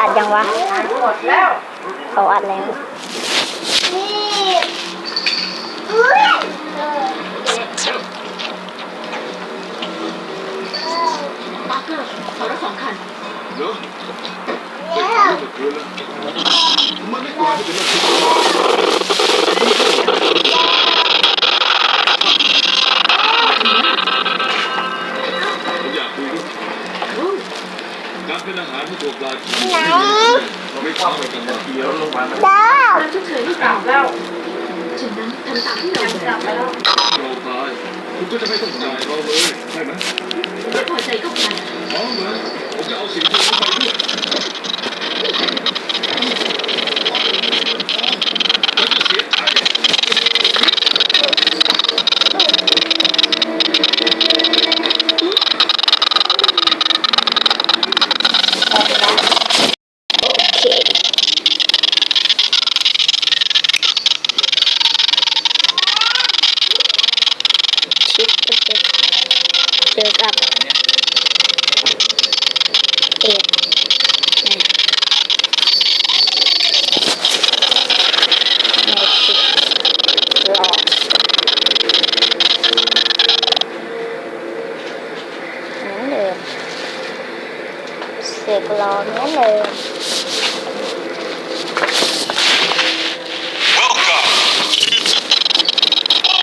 อัดยังวะหมดแล้วเขาอัดแล้วมาร์เกอร์ขอรถสองคันเนอะเด็กเมื่อคืนแล้วมันไม่กว่าที่จะมาคิดผมอยากคุยด้วยการเป็นอาหารที่ตัวปลา กินเราไม่ต้องไปกันบางทีแล้วลงมามันการชดเชยให้กลัเราบแล้วฉะนั้นทำตามที่เราบอกกลับแล้วเราตายคุณก็จะไม่ต้องจ่ายเราเลยใช่ไหม ไม่พอใจก็ไปอ๋อเหรอผมจะเอาสิ่งที่คุณไปด้วยผมจะเสียใจ ออกแล้วโอเคชิปก็จะเจอกับเอ็ดนะในชิปรอเหมือนเดิม เส กร้อเหมือนเดิม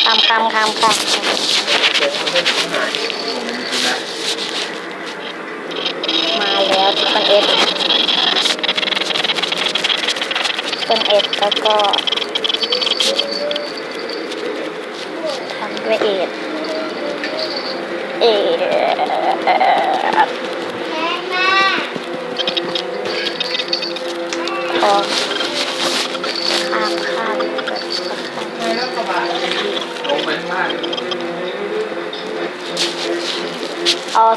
คำคำคำคำมาแล้วทุกคนเอ็ดคนเอ็ดแล้วก็ทำด้วยเอ็ดเอ็ด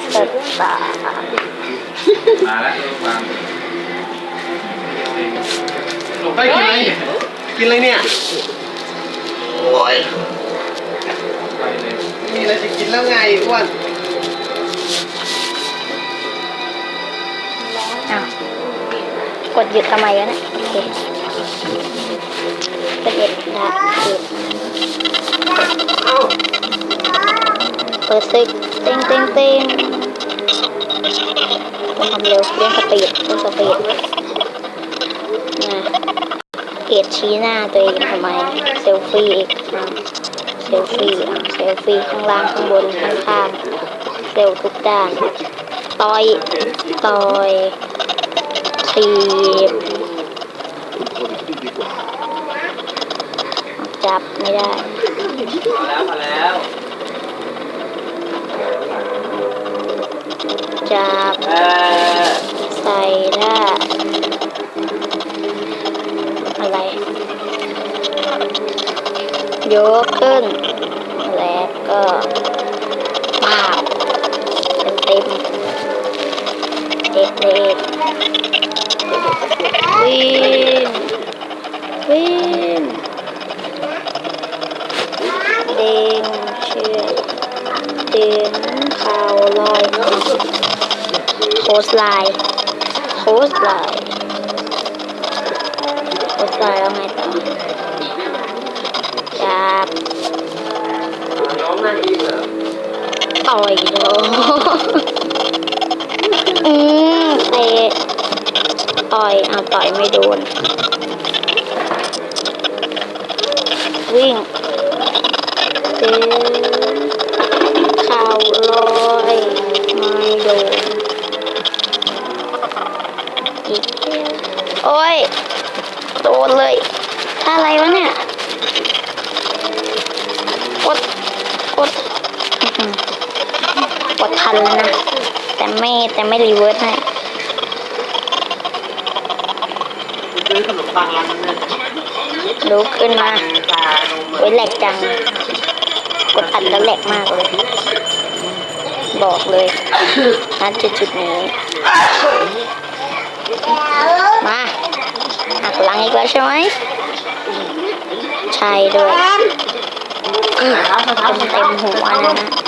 สเตอร์สามาแล้วลงมาลงไปกินอะไรกินอะไรเนี่ยโอ้ยมีอะไรจะกินแล้วไงอ้วนอ้าวกดหยุดทำไมวะนี่ยโอเคกดหยุดนะหยุดเปิดซิก เต็งเต็งเต็งต้องทำเร็วเร่งสปีดเร่งสปีดนะเอ็ดชี้หน้าตัวเองทำไม เซลฟี่อีกอะเซลฟี่อะเซลฟี่ข้างล่างข้างบนข้างข้างเซลทุกด้านต่อยต่อยทีบจับไม่ได้มาแล้วมาแล้ว จับเออใส่ได้อะไร ยกขึ้น แล้วก็ป้าบเต็มเต็มๆเด็กเด็กวิ่ง สไลน์โคสไลน์โคสไลน์แล้วไงต่อจับต่อยโดอืมเตะต่อยเอาต่อยไม่โดน วิ่ง แต่ไม่แต่ไม่รีเวิร์สให้ซื้อขนมปังร้านนั้นลุกขึ้นมาชาลงมาโอ้ยแหลกจัง กดอัดแล้วแหลกมากเลย บอกเลยณจุดจุดๆนี้ มาหักหลังอีกแล้วใช่ไหมใช่ด้วยอืมเต็มเต็มๆหัวนะนะ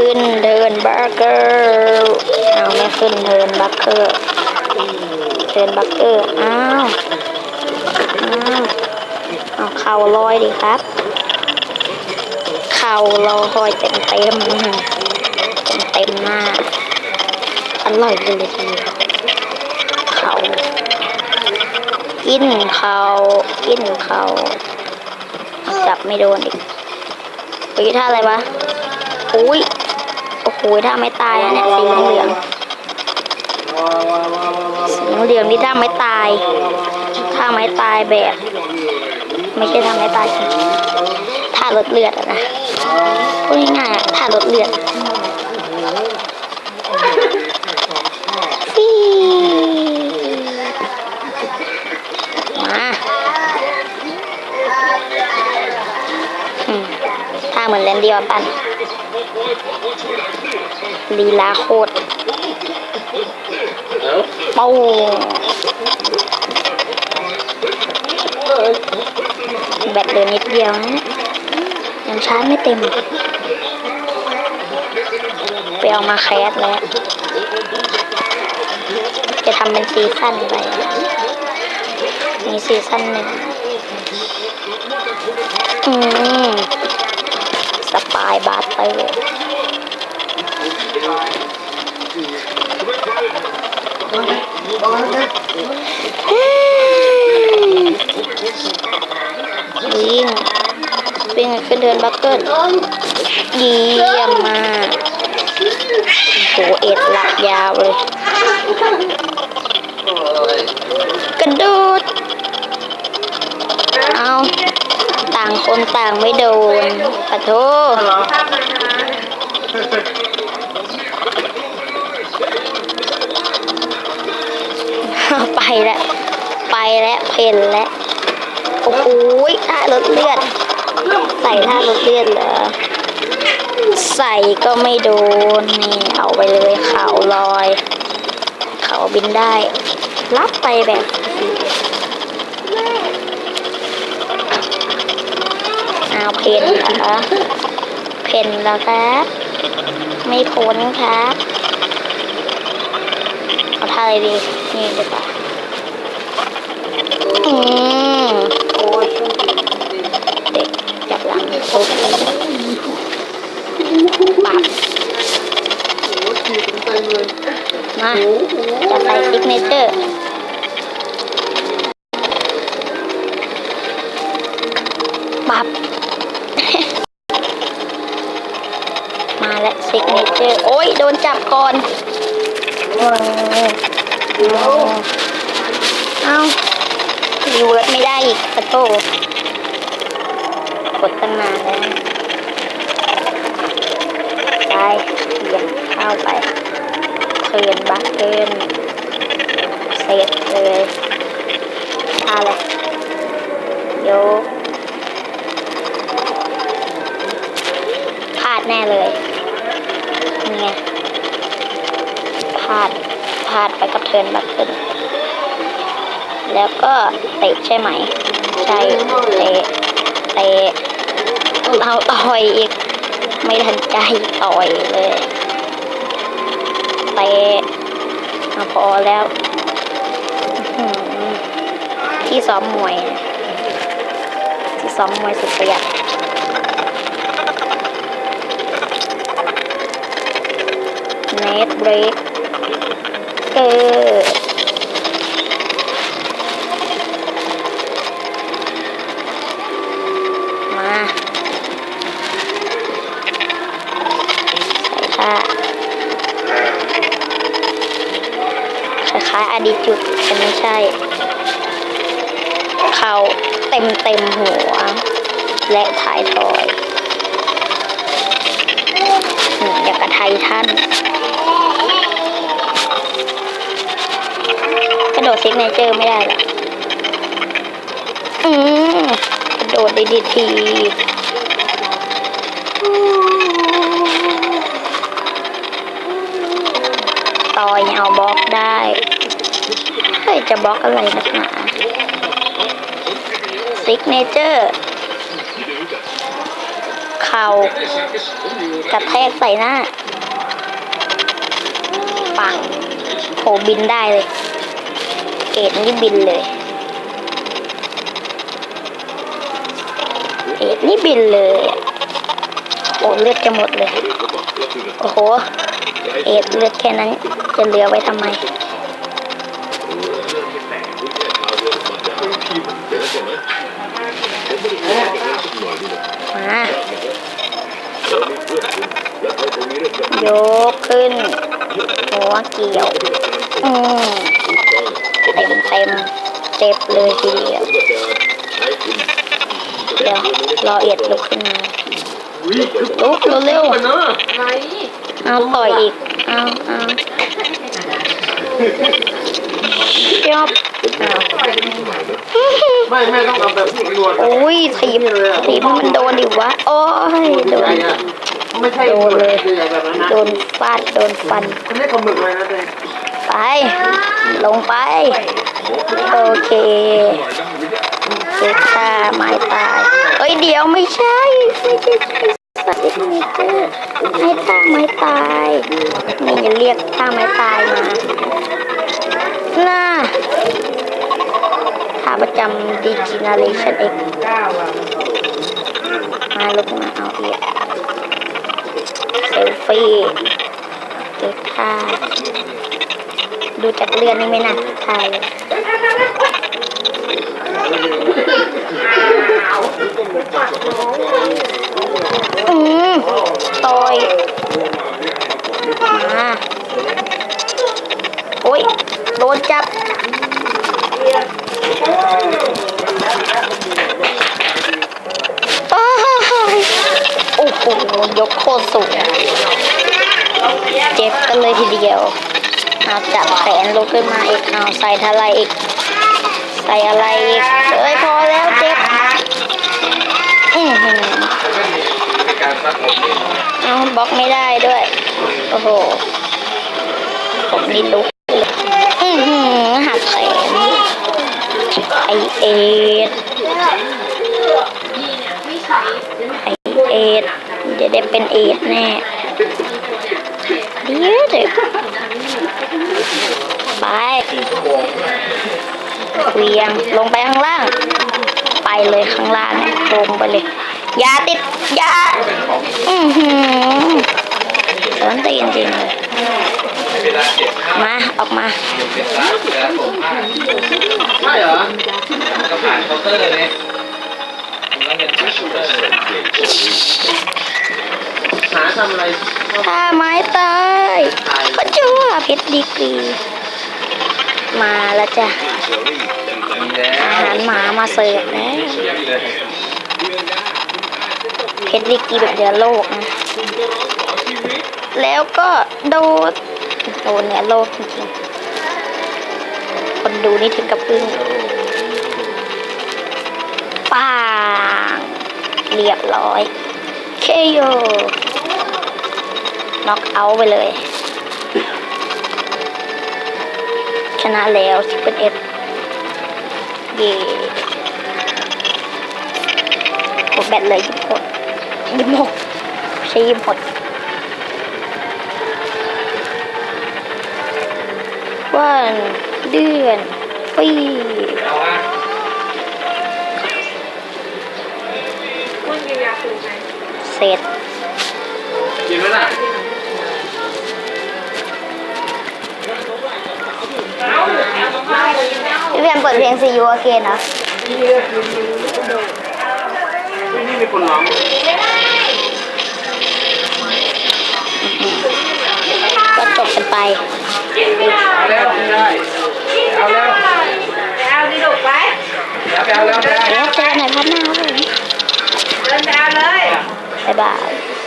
ขึ้นเดินบอร์เกอร์เอาไม่ขึ้นเทินบัคเกอร์เทินบัคเกอร์อ้าวอ้าวเอาเข่าลอยดิครับ เข่าเราคอยเต็มเต็มเต็มเต็มหน้าอร่อยเลยทีเดียวเข่ากินเข่ากินเข่าเอาจับไม่โดนอีกเฮ้ยท่าอะไรวะอุ้ย โอ้โหท่าไม่ตายนะเนี่ยสีเหลืองสีเหลืองนี่ท่าไม่ตายท่าไม่ตายแบบ ไม่ใช่ท่าไม่ตายจริงๆท่าลดเลือดนะพูดง่ายๆอะท่าลดเลือดซีมาอืมท่าเหมือนแลนเดี้วปัน ลีลาโคตรเอ้าปูแบตเหลือนิดเดียวนะยังชาร์จไม่เต็ม ไปเอามาแคสแล้ว จะทำเป็นซีซั่นไป มีซีซั่นหนึ่งอืมสปายบาร์เตอร์ เอาไว้วิ่งวิ่งขึ้นเดินบักเกิลเยี่ยมมากโหเอ็ดหลักยาวเลย กระโดด เอา ต่างคนต่างไม่โดนปะโท แล้วเพนแล้วโอ้โหท่ารถเลือด ใส่ท่ารถเลือดเหรอใส่ก็ไม่โดนนี่เอาไปเลยเขาลอย เขาบินได้ รับไปแบบเอาเพนเหรอเพนแล้วครับไม่พ้นครับเอาท่าอะไรดีนี่ดีกว่า อืมเด็กจับหลังปุ๊บปับโอ้ยฉีกเต็มเลยมาจะไปซิกเนเจอร์ ได้กขอโทษกดตั้งนานแล้วไปเบี่ยงเข้าไปเทิร์นบักเกินเสร็จเลยอะไรยกพลาดแน่เลยนี่ไงพลาดพลาดไปกับเทินบักเกินแล้วก็เตะใช่ไหม ใช่เตะเตะเราต่อยอีก ไม่ทันใจต่อยเลยเตะพอแล้วที่ซ้อมมวย ที่ซ้อมมวยสุดประหยัดเนทเบรก มเต็มหัว และท้ายทอยอย่างกับไททันกระโดดซิกเนเจอร์ไม่ได้หรออืมกระโดดได้ดีทีต่อยเอาบล็อกได้ เฮ้ย จะบล็อกอะไรนักหนา ซิกเนเจอร์เข่ากระแทกใส่หน้า ปังโหบินได้เลย เกรดนี่บินเลยเกรดนี่บินเลยโอ้เลือดจะหมดเลย โอ้โห เอ็ดเลือดแค่นั้น จะเหลือไว้ทำไม ยกขึ้น หัวเกี่ยว อืมเต็มเต็มเจ็บเลยทีเดียวเดี๋ยวรอเอ็ดลุกขึ้นมาอุ้ยลุกเร็วมันเนอะไรๆเอาต่อยอีก เอาเอายอบเอาไม่แม่ต้องเอาแบบนวดโอ้ยถีบถีบให้มันโดนดิวะ โอ้ยโดน ไอ้อะไม่ใช่โดนเลยตัวใหญ่แบบนั้นนะโดนฟาดโดนฟันเขาเรียกปลาหมึกเลยนะเต้ไป ลงไป โอเคเจ็บท่าไม้ตายเฮ้ยเดี๋ยวไม่ใช่ ไม่ใช่สัตว์เล็กเจอให้ท่าไม้ตายนี่อย่าเรียกท่าไม้ตายมาน่าท่าประจำ Degeneration X มาลุกมาเอาเอีย เซลฟี่เก็บท่าดูจากเลือดนี่ไม่น่าท่ายอืมต่อยมาโอ้ย โดนจับ อ้าย โอ้โหยกโคตรสูงเจ็บกันเลยทีเดียวเอาจับแขนลุกขึ้นมาอีกเอาใส่อะไรอีก ใส่อะไรอีกเอ้ยพอแล้วเจ็บอือหือการซักผมนี่เอาบล็อกไม่ได้ด้วย โอ้โหผมนี่ลุกเลยอือหือหักแขนไอเอ็ด ได้เป็นเอ็ดแน่เดี๋ยวเดี๋ยวไปเวียงลงไปข้างล่าง ไปเลยข้างล่างลงไปเลยยาติดยาอือหือเดินตีนจริงเลยมาออกมาเก็บร้านเวลาส่งผ้าใช่เหรอก็ผ่านเคาน์เตอร์เลย หาทำอะไรถ้าไม้ตายก็จะว่าเพชรดีกรี มาแล้วจ้ะมีแล้อาวหารหมามาเสิร์ฟแล้วเยี่ยมเลยเพชรดีกรีแบบเดือโลกนะ แล้วก็โดดโดนเนี่ยโลกจริงๆ คนดูนี่ถึงกับอึ้งป้าง เรียบร้อย เคโยน็อกเอาท์ไปเลย ชนะแล้วสิบเอ็ดเย่โหแบตเลยยิบหกยิบหกใช้ยิบหกวันเดือนปี เอาว่าเสร็จกินไหมล่ะพี่เพียนเปิดเพลง See You Again นะนี่มีคนร้องก็จบกันไป เอาแล้วได้ เอาแล้วเอาดิลูกไปแล้วไปเอาแล้วได้ แล้วเจอกันในพัดหน้าครับผมเดิน 拜拜。